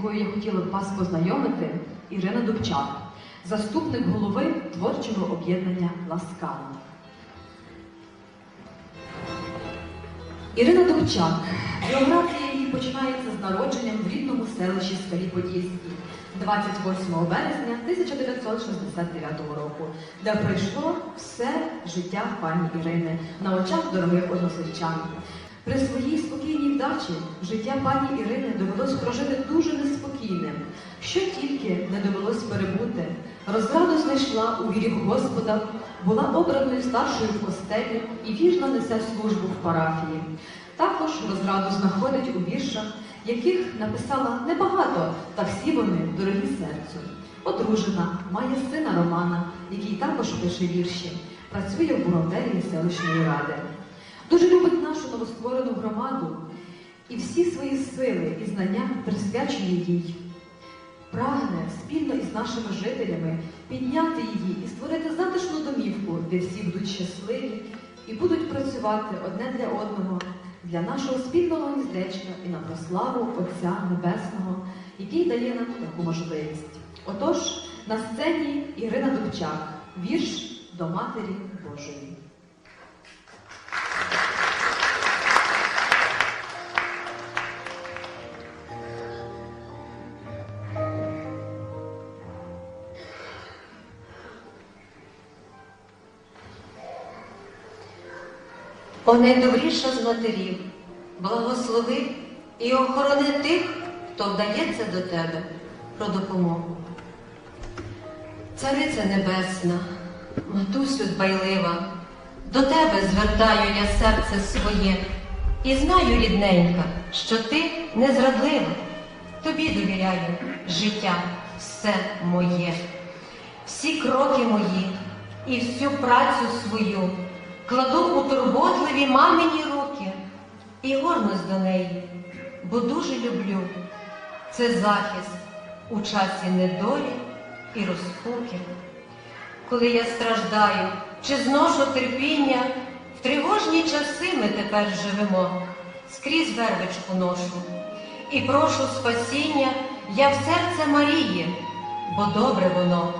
якою я хотіла б вас познайомити, Ірина Дубчак, заступник голови творчого об'єднання Ласкала. Ірина Дубчак. Біографія її починається з народженням в рідному селищі Скалі Подільській 28 березня 1969 року, де пройшло все життя пані Ірини на очах дорогих односельчан. При своїй спокійній вдачі життя пані Ірини довелось прожити дуже неспокійним, що тільки не довелось перебути. Розраду знайшла у вірі Господа, була обраною старшою в костелі і вірно несе службу в парафії. Також розраду знаходить у віршах, яких написала небагато, та всі вони дорогі серцю. Одружена, має сина Романа, який також пише вірші, працює в бухгалтерії селищної ради. Дуже любить нашу новостворену громаду і всі свої сили і знання присвячує їй. Прагне спільно із нашими жителями підняти її і створити затишну домівку, де всі будуть щасливі і будуть працювати одне для одного, для нашого спільного гніздечка і на прославу Отця Небесного, який дає нам таку можливість. Отож, на сцені Ірина Дубчак, вірш до Матері Божої. О найдобріша з матерів, благослови і охорони тих, хто вдається до тебе про допомогу. Цариця Небесна, матусю дбайлива, до тебе звертаю я серце своє і знаю, рідненька, що ти незрадлива. Тобі довіряю життя, все моє, всі кроки мої і всю працю свою кладу у турботливі мамині руки і горнусь до неї, бо дуже люблю. Це захист у часі недолі і розпуки. Коли я страждаю чи зношу терпіння, в тривожні часи ми тепер живемо, скрізь вервичку ношу і прошу спасіння я в серце Марії, бо добре воно.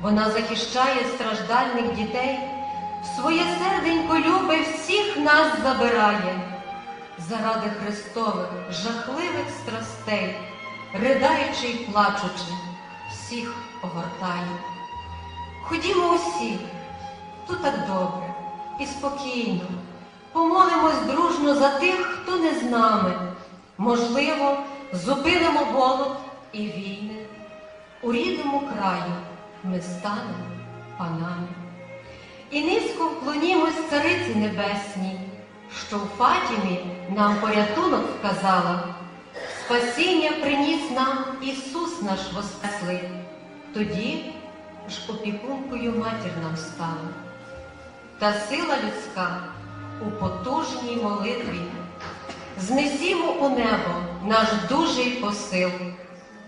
Вона захищає страждальних дітей, своє серденько любе всіх нас забирає, заради Христових жахливих страстей, ридаючи й плачучи, всіх огортає. Ходімо усі, тут так добре і спокійно, помолимось дружно за тих, хто не з нами. Можливо, зупинимо голод і війни. У рідному краю ми станемо панами. І низько вклонімось цариці небесній, що в Фатімі нам порятунок вказала. Спасіння приніс нам Ісус наш Воскреслий, тоді ж опікункою матір нам стала. Та сила людська у потужній молитві. Знесімо у небо наш дужий посил,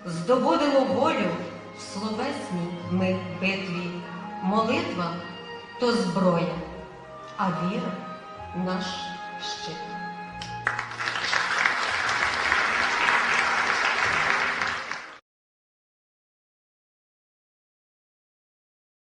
здобудемо волю в словесній ми битві. Молитва то зброя, а віра наш щит.